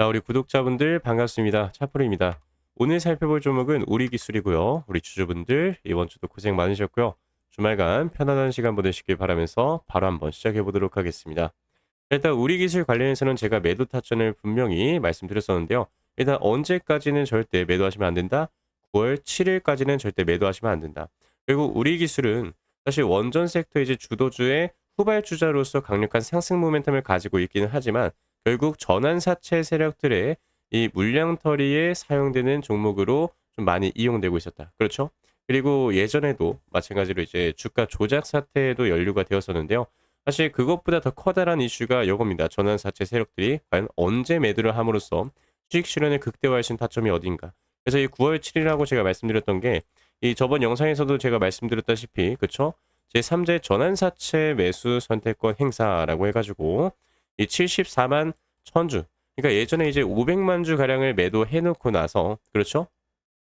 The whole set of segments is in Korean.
자, 우리 구독자분들 반갑습니다. 차프로입니다. 오늘 살펴볼 종목은 우리 기술이고요. 우리 주주분들 이번 주도 고생 많으셨고요. 주말간 편안한 시간 보내시길 바라면서 바로 한번 시작해 보도록 하겠습니다. 일단 우리 기술 관련해서는 제가 매도 타점을 분명히 말씀드렸었는데요. 일단 언제까지는 절대 매도하시면 안 된다. 9월 7일까지는 절대 매도하시면 안 된다. 그리고 우리 기술은 사실 원전 섹터 이제 주도주의 후발주자로서 강력한 상승 모멘텀을 가지고 있기는 하지만 결국 전환사채 세력들의 이 물량 처리에 사용되는 종목으로 좀 많이 이용되고 있었다. 그렇죠? 그리고 예전에도 마찬가지로 이제 주가 조작 사태에도 연루가 되었었는데요. 사실 그것보다 더 커다란 이슈가 이겁니다. 전환사채 세력들이 과연 언제 매도를 함으로써 수익 실현을 극대화할 수 있는 타점이 어딘가. 그래서 이 9월 7일이라고 제가 말씀드렸던 게 이 저번 영상에서도 제가 말씀드렸다시피 그쵸? 제3제 전환사채 매수 선택권 행사라고 해가지고 이 74만 천주 그러니까 예전에 이제 500만 주 가량을 매도해 놓고 나서 그렇죠?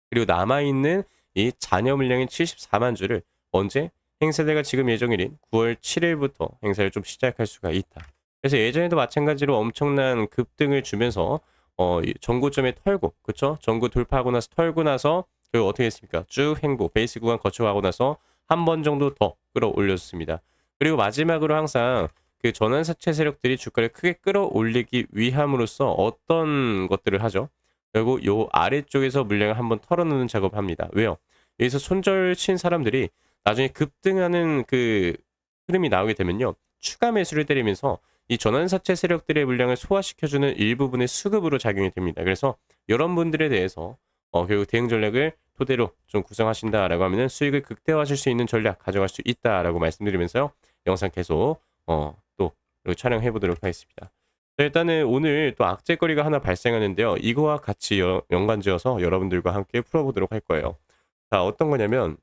그리고 남아 있는 이 잔여 물량인 74만 주를 언제 행사대가 지금 예정일인 9월 7일부터 행사를 좀 시작할 수가 있다. 그래서 예전에도 마찬가지로 엄청난 급등을 주면서 어, 이 전고점에 털고 그쵸? 전고 돌파하고 나서 털고 나서 그리고 어떻게 했습니까? 쭉 행보 베이스 구간 거쳐가고 나서 한 번 정도 더 끌어올렸습니다. 그리고 마지막으로 항상 그 전환사채 세력들이 주가를 크게 끌어올리기 위함으로써 어떤 것들을 하죠? 결국 요 아래쪽에서 물량을 한번 털어놓는 작업을 합니다. 왜요? 여기서 손절 친 사람들이 나중에 급등하는 그 흐름이 나오게 되면요. 추가 매수를 때리면서 이 전환사채 세력들의 물량을 소화시켜주는 일부분의 수급으로 작용이 됩니다. 그래서 이런 분들에 대해서 어, 결국 대응 전략을 토대로 좀 구성하신다라고 하면은 수익을 극대화하실 수 있는 전략 가져갈 수 있다라고 말씀드리면서요. 영상 계속 어, 또 촬영해 보도록 하겠습니다. 자, 일단은 오늘 또 악재거리가 하나 발생하는데요. 이거와 같이 여- 연관지어서 여러분들과 함께 풀어보도록 할 거예요. 자, 어떤 거냐면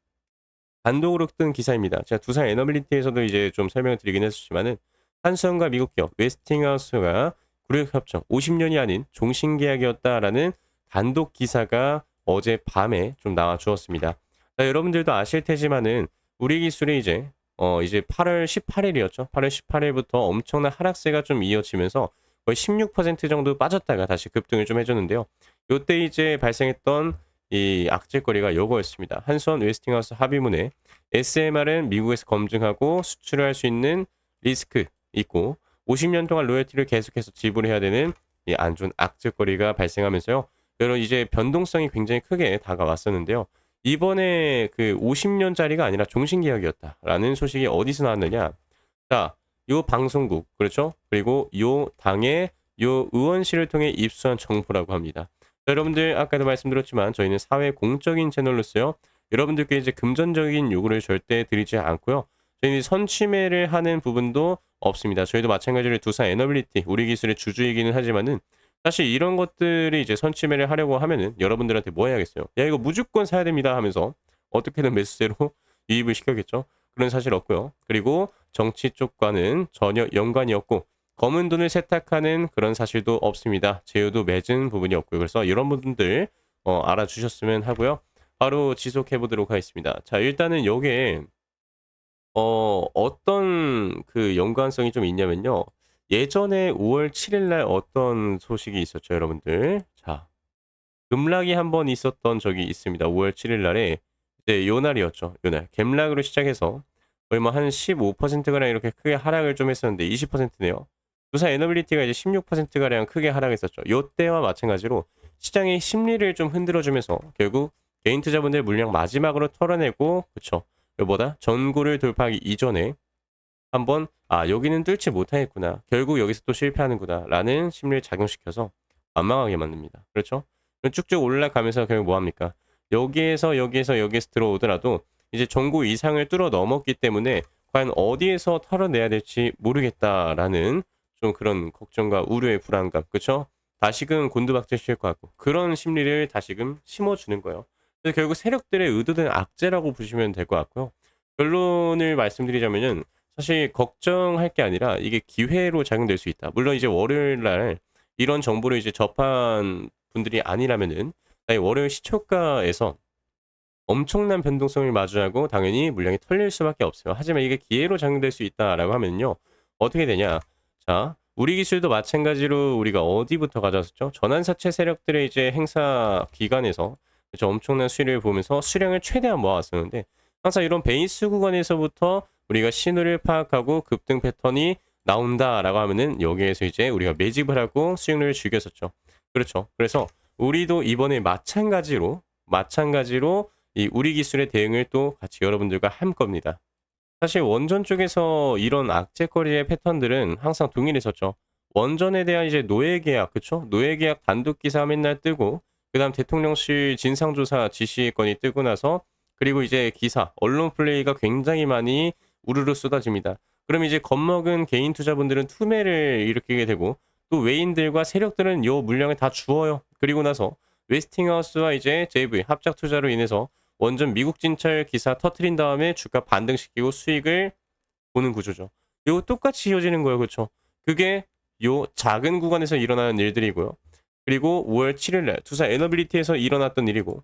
단독으로 뜬 기사입니다. 제가 두산 에너빌리티에서도 이제 좀 설명을 드리긴 했었지만은 한수원과 미국 기업 웨스팅하우스가 구력 협정 50년이 아닌 종신 계약이었다라는 단독 기사가 어제 밤에 좀 나와 주었습니다. 자, 여러분들도 아실 테지만은 우리 기술이 이제 어 이제 8월 18일이었죠. 8월 18일부터 엄청난 하락세가 좀 이어지면서 거의 16% 정도 빠졌다가 다시 급등을 좀 해줬는데요. 요때 이제 발생했던 이 악재거리가 요거였습니다. 한수원 웨스팅하우스 합의문에 SMR은 미국에서 검증하고 수출할 수 있는 리스크 있고 50년 동안 로열티를 계속해서 지불해야 되는 이 안 좋은 악재거리가 발생하면서요. 여러 이제 변동성이 굉장히 크게 다가왔었는데요. 이번에 그 50년짜리가 아니라 종신계약이었다라는 소식이 어디서 나왔느냐? 자, 요 방송국 그렇죠? 그리고 요 당의 요 의원실을 통해 입수한 정보라고 합니다. 자, 여러분들 아까도 말씀드렸지만 저희는 사회 공적인 채널로서요. 여러분들께 이제 금전적인 요구를 절대 드리지 않고요. 저희는 선취매를 하는 부분도 없습니다. 저희도 마찬가지로 두산 에너빌리티 우리 기술의 주주이기는 하지만은 사실 이런 것들이 이제 선취매를 하려고 하면은 여러분들한테 뭐 해야겠어요? 야 이거 무조건 사야 됩니다 하면서 어떻게든 매수세로 유입을 시켜겠죠. 그런 사실 없고요. 그리고 정치 쪽과는 전혀 연관이 없고 검은 돈을 세탁하는 그런 사실도 없습니다. 제휴도 맺은 부분이 없고요. 그래서 이런 분들 어, 알아주셨으면 하고요. 바로 지속해 보도록 하겠습니다. 자 일단은 여기에 어, 어떤 그 연관성이 좀 있냐면요. 예전에 5월 7일 날 어떤 소식이 있었죠, 여러분들. 자, 급락이 한 번 있었던 적이 있습니다. 5월 7일 날에 이제 요 날이었죠. 요 날. 갭락으로 시작해서 거의 뭐 한 15%가량 이렇게 크게 하락을 좀 했었는데 20%네요. 두산 에너빌리티가 이제 16%가량 크게 하락했었죠. 요 때와 마찬가지로 시장의 심리를 좀 흔들어주면서 결국 개인 투자분들 물량 마지막으로 털어내고 그쵸 요보다 전고를 돌파하기 이전에 한번 아 여기는 뚫지 못하겠구나. 결국 여기서 또 실패하는구나. 라는 심리를 작용시켜서 완망하게 만듭니다. 그렇죠? 쭉쭉 올라가면서 결국 뭐합니까? 여기에서 여기에서 여기에서 들어오더라도 이제 전고 이상을 뚫어 넘었기 때문에 과연 어디에서 털어내야 될지 모르겠다라는 좀 그런 걱정과 우려의 불안감. 그렇죠? 다시금 곤두박질 칠 것 같고 그런 심리를 다시금 심어주는 거예요. 그래서 결국 세력들의 의도된 악재라고 보시면 될 것 같고요. 결론을 말씀드리자면은 사실 걱정할 게 아니라 이게 기회로 작용될 수 있다. 물론 이제 월요일 날 이런 정보를 이제 접한 분들이 아니라면은 아니, 월요일 시초가에서 엄청난 변동성을 마주하고 당연히 물량이 털릴 수밖에 없어요. 하지만 이게 기회로 작용될 수 있다라고 하면요. 어떻게 되냐? 자, 우리 기술도 마찬가지로 우리가 어디부터 가져왔었죠? 전환사채 세력들의 이제 행사 기간에서 그쵸? 엄청난 수익을 보면서 수량을 최대한 모아왔었는데 항상 이런 베이스 구간에서부터 우리가 신호를 파악하고 급등 패턴이 나온다라고 하면은 여기에서 이제 우리가 매집을 하고 수익률을 죽였었죠. 그렇죠. 그래서 우리도 이번에 마찬가지로 마찬가지로 이 우리 기술의 대응을 또 같이 여러분들과 할 겁니다. 사실 원전 쪽에서 이런 악재거리의 패턴들은 항상 동일했었죠. 원전에 대한 이제 노예 계약, 그쵸? 노예 계약 단독 기사 맨날 뜨고, 그 다음 대통령실 진상조사 지시 건이 뜨고 나서, 그리고 이제 기사, 언론 플레이가 굉장히 많이 우르르 쏟아집니다. 그럼 이제 겁먹은 개인 투자분들은 투매를 일으키게 되고, 또 외인들과 세력들은 요 물량을 다 주어요. 그리고 나서 웨스팅하우스와 이제 JV 합작 투자로 인해서 원전 미국 진찰 기사 터트린 다음에 주가 반등시키고 수익을 보는 구조죠. 이거 똑같이 이어지는 거예요. 그렇죠? 그게 요 작은 구간에서 일어나는 일들이고요. 그리고 5월 7일 날 투사 에너빌리티에서 일어났던 일이고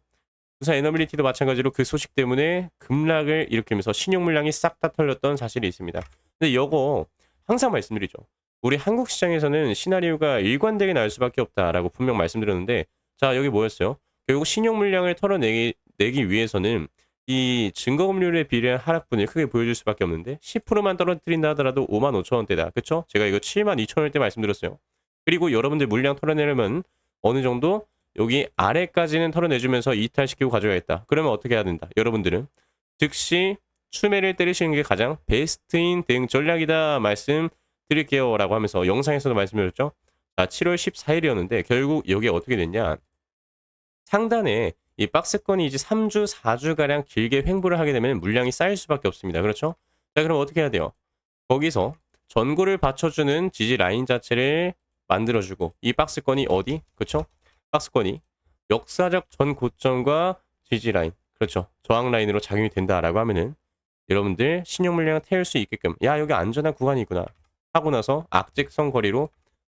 투사 에너빌리티도 마찬가지로 그 소식 때문에 급락을 일으키면서 신용 물량이 싹 다 털렸던 사실이 있습니다. 근데 이거 항상 말씀드리죠. 우리 한국 시장에서는 시나리오가 일관되게 나올 수밖에 없다라고 분명 말씀드렸는데 자 여기 뭐였어요? 결국 신용 물량을 털어내기 내기 위해서는 이 증거금률에 비례한 하락분을 크게 보여줄 수밖에 없는데 10%만 떨어뜨린다 하더라도 5만 5천 원대다. 그쵸? 제가 이거 7만 2천 원대 말씀드렸어요. 그리고 여러분들 물량 털어내려면 어느 정도 여기 아래까지는 털어내주면서 이탈시키고 가져가겠다. 그러면 어떻게 해야 된다? 여러분들은 즉시 추매를 때리시는 게 가장 베스트인 대응 전략이다 말씀드릴게요 라고 하면서 영상에서도 말씀드렸죠. 자, 7월 14일이었는데 결국 여기에 어떻게 됐냐. 상단에 이 박스권이 이제 3주, 4주가량 길게 횡보를 하게 되면 물량이 쌓일 수밖에 없습니다. 그렇죠? 자, 그럼 어떻게 해야 돼요? 거기서 전고를 받쳐주는 지지 라인 자체를 만들어주고 이 박스권이 어디? 그렇죠? 박스권이 역사적 전 고점과 지지 라인, 그렇죠? 저항 라인으로 작용이 된다라고 하면은 여러분들 신용 물량을 태울 수 있게끔 야 여기 안전한 구간이구나 하고 나서 악직선 거리로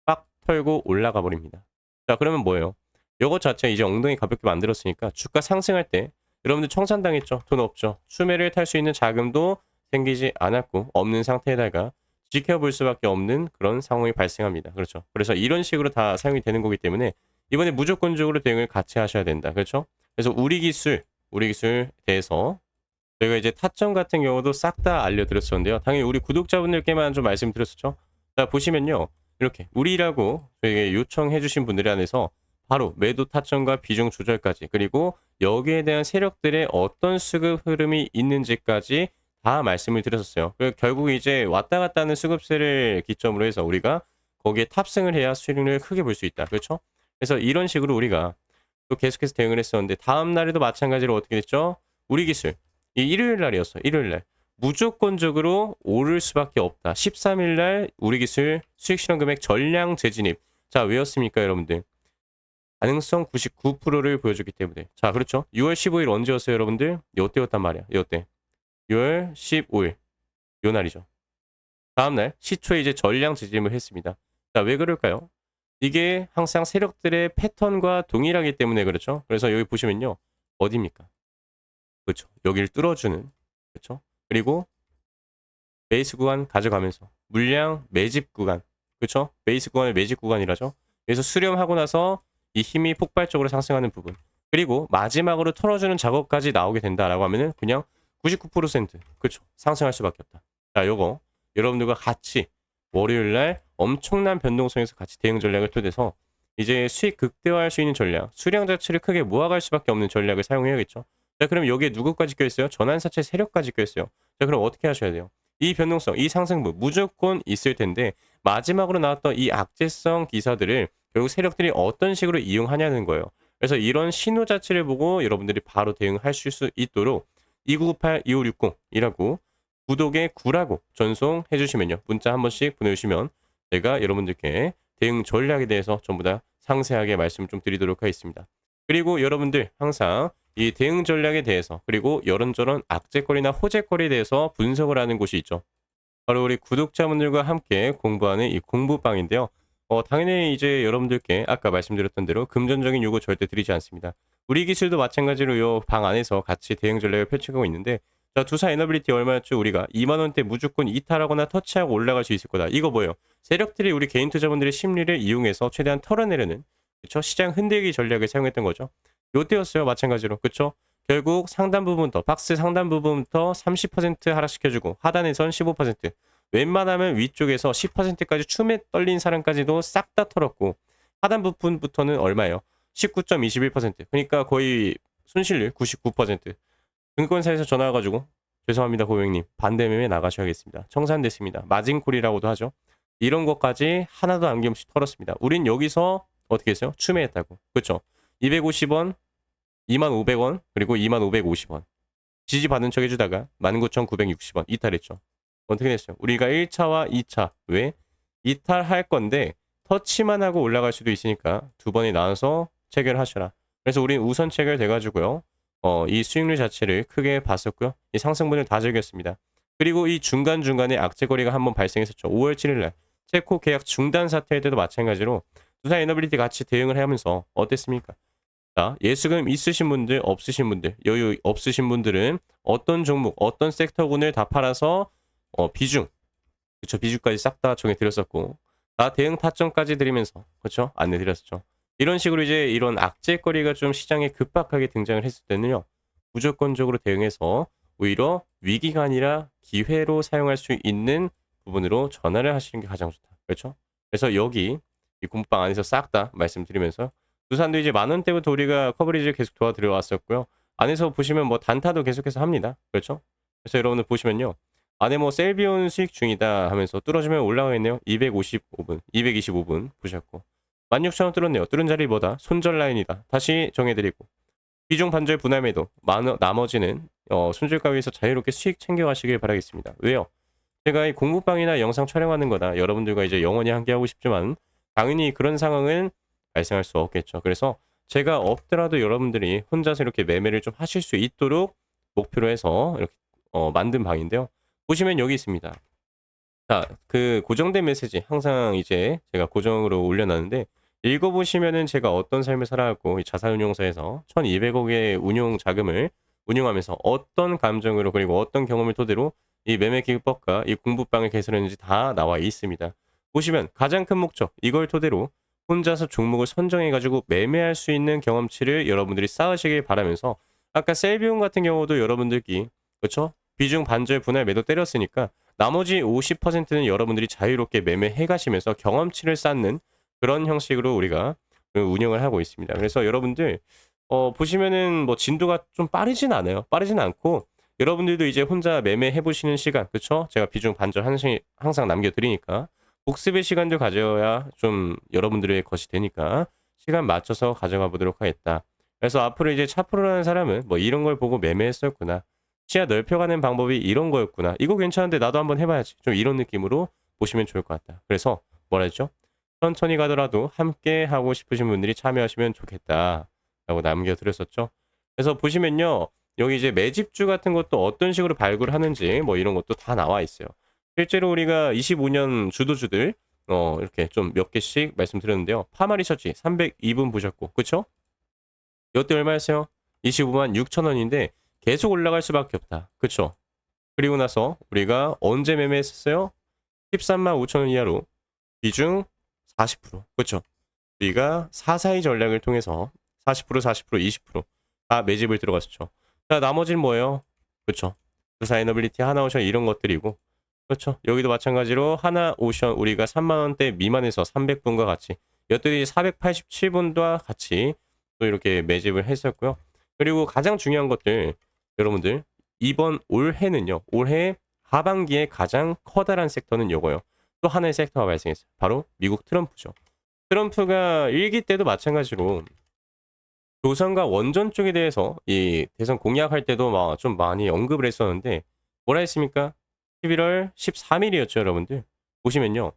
빡 털고 올라가 버립니다. 자 그러면 뭐예요? 요것 자체 이제 엉덩이 가볍게 만들었으니까 주가 상승할 때 여러분들 청산당했죠. 돈 없죠. 수매를 탈 수 있는 자금도 생기지 않았고 없는 상태에다가 지켜볼 수밖에 없는 그런 상황이 발생합니다. 그렇죠. 그래서 이런 식으로 다 사용이 되는 거기 때문에 이번에 무조건적으로 대응을 같이 하셔야 된다. 그렇죠? 그래서 우리 기술, 우리 기술 대해서 저희가 이제 타점 같은 경우도 싹 다 알려드렸었는데요. 당연히 우리 구독자분들께만 좀 말씀드렸었죠. 자 보시면요. 이렇게 우리라고 저에게 요청해 주신 분들에 한해서 바로 매도 타점과 비중 조절까지 그리고 여기에 대한 세력들의 어떤 수급 흐름이 있는지까지 다 말씀을 드렸었어요. 그 결국 이제 왔다 갔다 하는 수급세를 기점으로 해서 우리가 거기에 탑승을 해야 수익률을 크게 볼 수 있다. 그렇죠? 그래서 이런 식으로 우리가 또 계속해서 대응을 했었는데 다음 날에도 마찬가지로 어떻게 됐죠? 우리 기술 이 일요일 날이었어. 일요일 날 무조건적으로 오를 수밖에 없다. 13일 날 우리 기술 수익 실현 금액 전량 재진입. 자, 왜였습니까, 여러분들? 가능성 99%를 보여주기 때문에. 자, 그렇죠. 6월 15일 언제였어요, 여러분들? 요때였단 말이야. 요때. 6월 15일. 요 날이죠. 다음날 시초에 이제 전량 재진입을 했습니다. 자, 왜 그럴까요? 이게 항상 세력들의 패턴과 동일하기 때문에 그렇죠. 그래서 여기 보시면요. 어디입니까? 그렇죠. 여기를 뚫어주는. 그렇죠. 그리고 베이스 구간 가져가면서 물량 매집 구간. 그렇죠. 베이스 구간의 매집 구간이라죠. 그래서 수렴하고 나서 이 힘이 폭발적으로 상승하는 부분. 그리고 마지막으로 털어주는 작업까지 나오게 된다라고 하면은 그냥 99% 그렇죠. 상승할 수밖에 없다. 자, 요거 여러분들과 같이 월요일 날 엄청난 변동성에서 같이 대응 전략을 통해서 이제 수익 극대화할 수 있는 전략, 수량 자체를 크게 모아갈 수밖에 없는 전략을 사용해야겠죠. 자, 그럼 여기에 누구까지 껴있어요? 전환사채 세력까지 껴있어요. 자, 그럼 어떻게 하셔야 돼요? 이 변동성, 이 상승부 무조건 있을 텐데 마지막으로 나왔던 이 악재성 기사들을 결국 세력들이 어떤 식으로 이용하냐는 거예요. 그래서 이런 신호 자체를 보고 여러분들이 바로 대응할 수 있도록 2998-2560이라고 구독에 9라고 전송해 주시면요. 문자 한 번씩 보내주시면 제가 여러분들께 대응 전략에 대해서 전부 다 상세하게 말씀 좀 드리도록 하겠습니다. 그리고 여러분들 항상 이 대응 전략에 대해서 그리고 이런저런 악재거리나 호재거리에 대해서 분석을 하는 곳이 있죠. 바로 우리 구독자분들과 함께 공부하는 이 공부방인데요. 어, 당연히 이제 여러분들께 아까 말씀드렸던 대로 금전적인 요구 절대 드리지 않습니다. 우리 기술도 마찬가지로 요방 안에서 같이 대응 전략을 펼쳐가고 있는데 자, 두사 에너빌리티 얼마였죠? 우리가 2만 원대 무조건 이탈하거나 터치하고 올라갈 수 있을 거다. 이거 뭐예요? 세력들이 우리 개인 투자분들의 심리를 이용해서 최대한 털어내려는 그쵸? 시장 흔들기 전략을 사용했던 거죠. 요때였어요. 마찬가지로. 그쵸? 결국 상단 부분부터 박스 상단 부분부터 30% 하락시켜주고 하단에선 15% 웬만하면 위쪽에서 10%까지 춤에 떨린 사람까지도 싹 다 털었고 하단 부분부터는 얼마예요? 19.21% 그러니까 거의 손실률 99% 증권사에서 전화 와가지고 죄송합니다 고객님 반대 매매 나가셔야겠습니다 청산됐습니다 마진콜이라고도 하죠 이런 것까지 하나도 남김없이 털었습니다 우린 여기서 어떻게 했어요? 추매했다고 그쵸 250원 25,500원 그리고 25,550원 지지 받은 척 해주다가 19,960원 이탈했죠 어떻게 됐어요? 우리가 1차와 2차 왜? 이탈할 건데 터치만 하고 올라갈 수도 있으니까 두 번에 나눠서 체결하셔라. 그래서 우린 우선 체결돼가지고요. 어, 이 수익률 자체를 크게 봤었고요. 이 상승분을 다 즐겼습니다. 그리고 이 중간중간에 악재거리가 한번 발생했었죠. 5월 7일 날 체코 계약 중단 사태일 때도 마찬가지로 두사 에너빌리티 같이 대응을 하면서 어땠습니까? 자, 예수금 있으신 분들, 없으신 분들, 여유 없으신 분들은 어떤 종목, 어떤 섹터군을 다 팔아서 어, 비중, 그쵸 비중까지 싹 다 정해 드렸었고 다 대응 타점까지 드리면서 그쵸 안내 드렸었죠. 이런 식으로 이제 이런 악재거리가 좀 시장에 급박하게 등장을 했을 때는요 무조건적으로 대응해서 오히려 위기가 아니라 기회로 사용할 수 있는 부분으로 전환을 하시는 게 가장 좋다. 그렇죠? 그래서 여기 이 공부방 안에서 싹 다 말씀드리면서 두산도 이제 만 원대부터 우리가 커버리지를 계속 도와드려 왔었고요. 안에서 보시면 뭐 단타도 계속해서 합니다. 그렇죠? 그래서 여러분들 보시면요. 안에 뭐 셀비온 수익 중이다 하면서 뚫어주면 올라가 있네요. 255분, 225분 보셨고 16,000원 뚫었네요. 뚫은 자리 뭐다? 손절 라인이다. 다시 정해드리고 비중 반절 분할 매도 만- 나머지는 어, 손절가 위에서 자유롭게 수익 챙겨가시길 바라겠습니다. 왜요? 제가 이 공부방이나 영상 촬영하는 거다 여러분들과 이제 영원히 함께하고 싶지만 당연히 그런 상황은 발생할 수 없겠죠. 그래서 제가 없더라도 여러분들이 혼자서 이렇게 매매를 좀 하실 수 있도록 목표로 해서 이렇게 어, 만든 방인데요. 보시면 여기 있습니다. 자, 그 고정된 메시지 항상 이제 제가 고정으로 올려놨는데 읽어보시면은 제가 어떤 삶을 살아왔고 이 자산운용사에서 1,200억의 운용 자금을 운용하면서 어떤 감정으로 그리고 어떤 경험을 토대로 이 매매 기법과 이 공부방을 개설했는지 다 나와 있습니다. 보시면 가장 큰 목적 이걸 토대로 혼자서 종목을 선정해가지고 매매할 수 있는 경험치를 여러분들이 쌓으시길 바라면서 아까 셀비온 같은 경우도 여러분들끼 그렇죠? 비중 반절 분할 매도 때렸으니까 나머지 50%는 여러분들이 자유롭게 매매해 가시면서 경험치를 쌓는 그런 형식으로 우리가 그 운영을 하고 있습니다. 그래서 여러분들 어, 보시면은 뭐 진도가 좀 빠르진 않아요. 빠르진 않고 여러분들도 이제 혼자 매매해 보시는 시간, 그렇죠? 제가 비중 반절 항상 항상 남겨 드리니까 복습의 시간도 가져야 좀 여러분들의 것이 되니까 시간 맞춰서 가져가 보도록 하겠다. 그래서 앞으로 이제 차프로라는 사람은 뭐 이런 걸 보고 매매했었구나. 시야 넓혀가는 방법이 이런 거였구나. 이거 괜찮은데 나도 한번 해봐야지. 좀 이런 느낌으로 보시면 좋을 것 같다. 그래서 뭐라 했죠? 천천히 가더라도 함께 하고 싶으신 분들이 참여하시면 좋겠다. 라고 남겨드렸었죠. 그래서 보시면요. 여기 이제 매집주 같은 것도 어떤 식으로 발굴하는지 뭐 이런 것도 다 나와 있어요. 실제로 우리가 25년 주도주들 어 이렇게 좀 몇 개씩 말씀드렸는데요. 파마리셔치 302분 보셨고 그쵸? 이때 얼마였어요? 25만 6천 원인데 계속 올라갈 수밖에 없다. 그쵸? 그리고 나서 우리가 언제 매매했었어요? 13만 5천 원 이하로 비중 40% 그쵸? 우리가 442 전략을 통해서 40% 40% 20%다 매집을 들어갔었죠. 자 나머지는 뭐예요? 그쵸? 사이너빌리티 하나 오션 이런 것들이고 그렇죠. 여기도 마찬가지로 하나 오션 우리가 3만 원대 미만에서 300분과 같이 여태까지 487분과 같이 또 이렇게 매집을 했었고요. 그리고 가장 중요한 것들 여러분들 이번 올해는요. 올해 하반기에 가장 커다란 섹터는 요거요. 또 하나의 섹터가 발생했어요. 바로 미국 트럼프죠. 트럼프가 일기 때도 마찬가지로 조선과 원전 쪽에 대해서 이 대선 공약할 때도 막 좀 많이 언급을 했었는데 뭐라 했습니까? 11월 13일이었죠, 여러분들. 보시면요.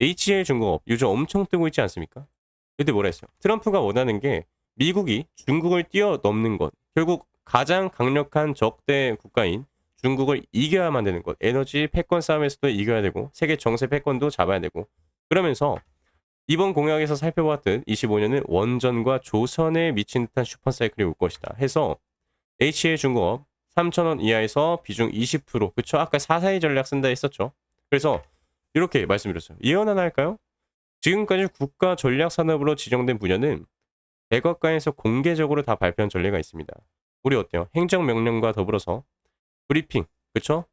HL 중공업 요즘 엄청 뜨고 있지 않습니까? 그때 뭐라 했어요? 트럼프가 원하는 게 미국이 중국을 뛰어넘는 것. 결국 가장 강력한 적대 국가인 중국을 이겨야만 되는 것. 에너지 패권 싸움에서도 이겨야 되고 세계 정세 패권도 잡아야 되고 그러면서 이번 공약에서 살펴봤듯 25년은 원전과 조선에 미친 듯한 슈퍼사이클이 올 것이다. 해서 HL 중공업 3,000원 이하에서 비중 20% 그쵸? 아까 442 전략 쓴다 했었죠. 그래서 이렇게 말씀드렸어요. 예언 하나 할까요? 지금까지 국가 전략 산업으로 지정된 분야는 백악관에서 공개적으로 다 발표한 전례가 있습니다. 우리 어때요? 행정명령과 더불어서 브리핑, 그쵸?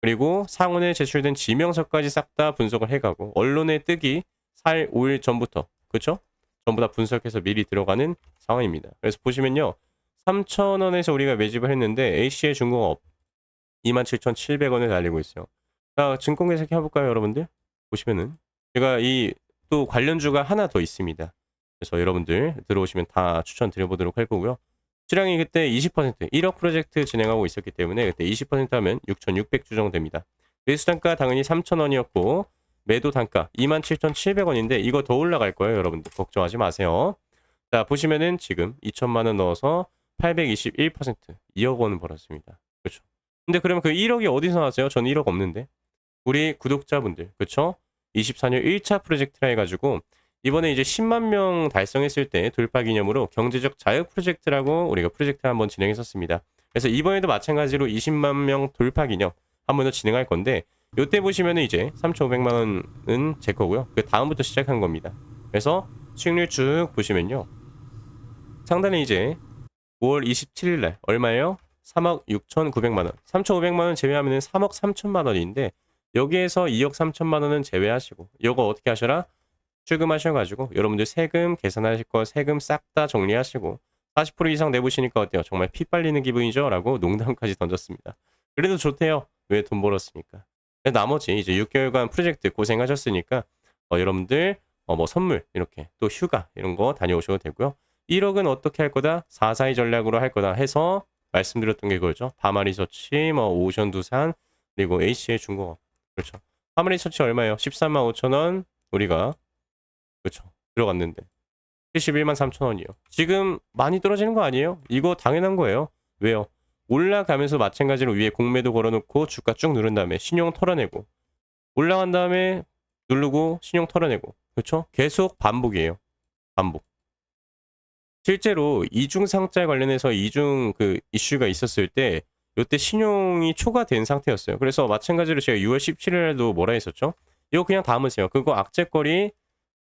그리고 상원에 제출된 지명서까지 싹 다 분석을 해가고 언론에 뜨기 4일, 5일 전부터 그쵸? 전부 다 분석해서 미리 들어가는 상황입니다. 그래서 보시면요. 3,000원에서 우리가 매집을 했는데 A씨의 중공업 27,700원에 달리고 있어요. 자, 증권 계속 해볼까요, 여러분들? 보시면은 제가 이 또 관련주가 하나 더 있습니다. 그래서 여러분들 들어오시면 다 추천드려보도록 할 거고요. 수량이 그때 20% 1억 프로젝트 진행하고 있었기 때문에 그때 20% 하면 6,600주 정도 됩니다. 매수 단가 당연히 3,000원이었고 매도 단가 27,700원인데 이거 더 올라갈 거예요, 여러분들. 걱정하지 마세요. 자, 보시면은 지금 2천만 원 넣어서 821% 2억 원을 벌었습니다. 그렇죠. 근데 그러면 그 1억이 어디서 나왔어요? 저는 1억 없는데. 우리 구독자분들, 그렇죠? 24년 1차 프로젝트라 해가지고 이번에 이제 10만 명 달성했을 때 돌파 기념으로 경제적 자유 프로젝트라고 우리가 프로젝트를 한번 진행했었습니다. 그래서 이번에도 마찬가지로 20만 명 돌파 기념 한 번 더 진행할 건데 요때 보시면은 이제 3,500만 원은 제 거고요. 그 다음부터 시작한 겁니다. 그래서 수익률 쭉 보시면요. 상단에 이제 5월 27일 날 얼마예요? 3억 6,900만 원. 3,500만 원 제외하면은 3억 3천만 원인데 여기에서 2억 3천만 원은 제외하시고 요거 어떻게 하셔라? 출금하셔가지고 여러분들 세금 계산하실 거 세금 싹 다 정리하시고 40% 이상 내보시니까 어때요? 정말 피 빨리는 기분이죠? 라고 농담까지 던졌습니다. 그래도 좋대요. 왜 돈 벌었으니까. 나머지 이제 6개월간 프로젝트 고생하셨으니까 어, 여러분들 어, 뭐 선물 이렇게 또 휴가 이런 거 다녀오셔도 되고요. 1억은 어떻게 할 거다? 442 전략으로 할 거다 해서 말씀드렸던 게 그거죠. 바마리 서치, 뭐 오션 두산, 그리고 AC의 중공업. 그렇죠. 바마리 서치 얼마예요? 13만 5천 원 우리가 그렇죠. 들어갔는데 71만 3천 원이요. 지금 많이 떨어지는 거 아니에요? 이거 당연한 거예요. 왜요? 올라가면서 마찬가지로 위에 공매도 걸어놓고 주가 쭉 누른 다음에 신용 털어내고 올라간 다음에 누르고 신용 털어내고 그렇죠? 계속 반복이에요. 반복. 실제로 이중 상자 관련해서 이중 그 이슈가 있었을 때 이때 신용이 초과된 상태였어요. 그래서 마찬가지로 제가 6월 17일에도 뭐라 했었죠? 이거 그냥 담으세요. 그거 악재거리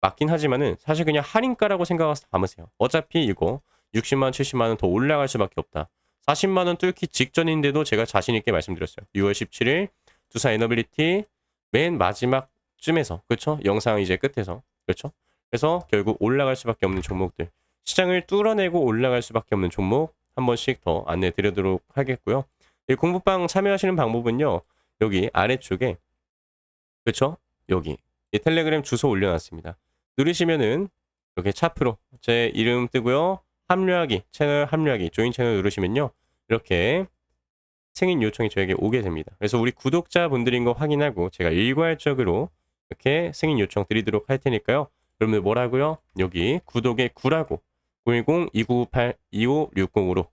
맞긴 하지만은 사실 그냥 할인가라고 생각해서 담으세요. 어차피 이거 60만 원, 70만 원 더 올라갈 수밖에 없다. 40만 원 뚫기 직전인데도 제가 자신 있게 말씀드렸어요. 6월 17일 두산 에너빌리티 맨 마지막쯤에서 그렇죠? 영상 이제 끝에서 그렇죠? 그래서 결국 올라갈 수밖에 없는 종목들 시장을 뚫어내고 올라갈 수밖에 없는 종목 한 번씩 더 안내 드리도록 하겠고요. 이 공부방 참여하시는 방법은요. 여기 아래쪽에 그렇죠? 여기 이 텔레그램 주소 올려놨습니다. 누르시면은 이렇게 차프로 제 이름 뜨고요. 합류하기 채널 합류하기 조인 채널 누르시면요. 이렇게 승인 요청이 저에게 오게 됩니다. 그래서 우리 구독자분들인 거 확인하고 제가 일괄적으로 이렇게 승인 요청 드리도록 할 테니까요. 여러분들 뭐라고요? 여기 구독에 9라고 010-2998-2560으로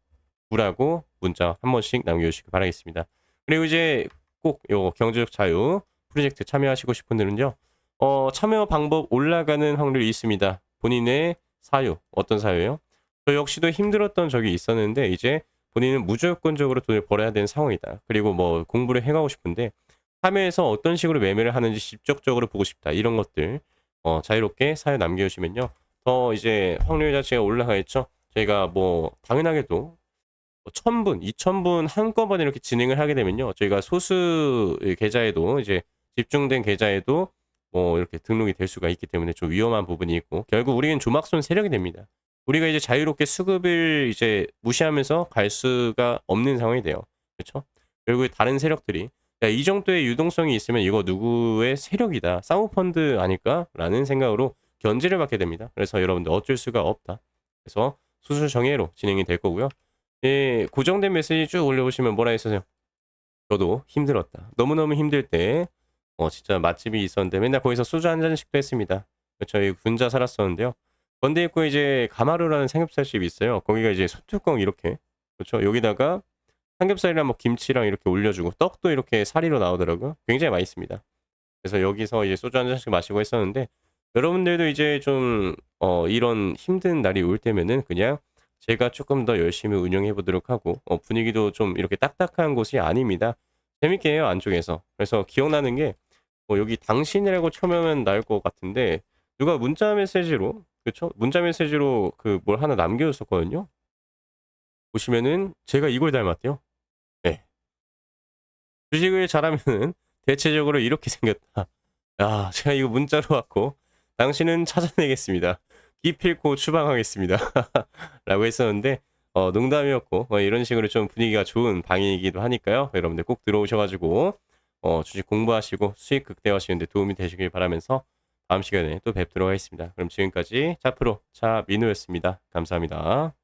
9라고 문자 한 번씩 남겨주시기 바라겠습니다. 그리고 이제 꼭 요 경제적 자유 프로젝트 참여하시고 싶은 분들은요. 어, 참여 방법 올라가는 확률이 있습니다. 본인의 사유, 어떤 사유예요? 저 역시도 힘들었던 적이 있었는데 이제 본인은 무조건적으로 돈을 벌어야 되는 상황이다. 그리고 뭐 공부를 해가고 싶은데 참여해서 어떤 식으로 매매를 하는지 직접적으로 보고 싶다. 이런 것들 어, 자유롭게 사연 남겨주시면요. 더 이제 확률 자체가 올라가 있죠. 저희가 뭐 당연하게도 1000분, 2000분 한꺼번에 이렇게 진행을 하게 되면요. 저희가 소수 계좌에도 이제 집중된 계좌에도 뭐 이렇게 등록이 될 수가 있기 때문에 좀 위험한 부분이 있고 결국 우리는 조막손 세력이 됩니다. 우리가 이제 자유롭게 수급을 이제 무시하면서 갈 수가 없는 상황이 돼요. 그렇죠? 결국 다른 세력들이 야, 이 정도의 유동성이 있으면 이거 누구의 세력이다. 사모펀드 아닐까라는 생각으로 견제를 받게 됩니다. 그래서 여러분들 어쩔 수가 없다. 그래서 수술 정예로 진행이 될 거고요. 예, 고정된 메시지 쭉 올려보시면 뭐라 했어요? 저도 힘들었다. 너무너무 힘들 때 어, 진짜 맛집이 있었는데 맨날 거기서 소주 한 잔씩도 했습니다. 저희 군자 살았었는데요. 건대 있고 이제 가마루라는 삼겹살집이 있어요. 거기가 이제 소뚜껑 이렇게 그렇죠. 여기다가 삼겹살이랑 뭐 김치랑 이렇게 올려주고 떡도 이렇게 사리로 나오더라고요. 굉장히 맛있습니다. 그래서 여기서 이제 소주 한 잔씩 마시고 했었는데 여러분들도 이제 좀 어, 이런 힘든 날이 올 때면은 그냥 제가 조금 더 열심히 운영해 보도록 하고 어, 분위기도 좀 이렇게 딱딱한 곳이 아닙니다. 재밌게 해요 안쪽에서. 그래서 기억나는 게 어, 여기 당신이라고 쳐면 나올 것 같은데 누가 문자 메시지로 그쵸? 문자 메시지로 그 뭘 하나 남겨줬었거든요. 보시면은 제가 이걸 닮았대요. 네. 주식을 잘하면은 대체적으로 이렇게 생겼다. 야, 제가 이거 문자로 왔고 당신은 찾아내겠습니다. 기필코 추방하겠습니다. 라고 했었는데 어, 농담이었고 어, 이런 식으로 좀 분위기가 좋은 방이기도 하니까요. 여러분들 꼭 들어오셔가지고 어, 주식 공부하시고 수익 극대화하시는데 도움이 되시길 바라면서 다음 시간에 또 뵙도록 하겠습니다. 그럼 지금까지 차프로 차민우였습니다. 감사합니다.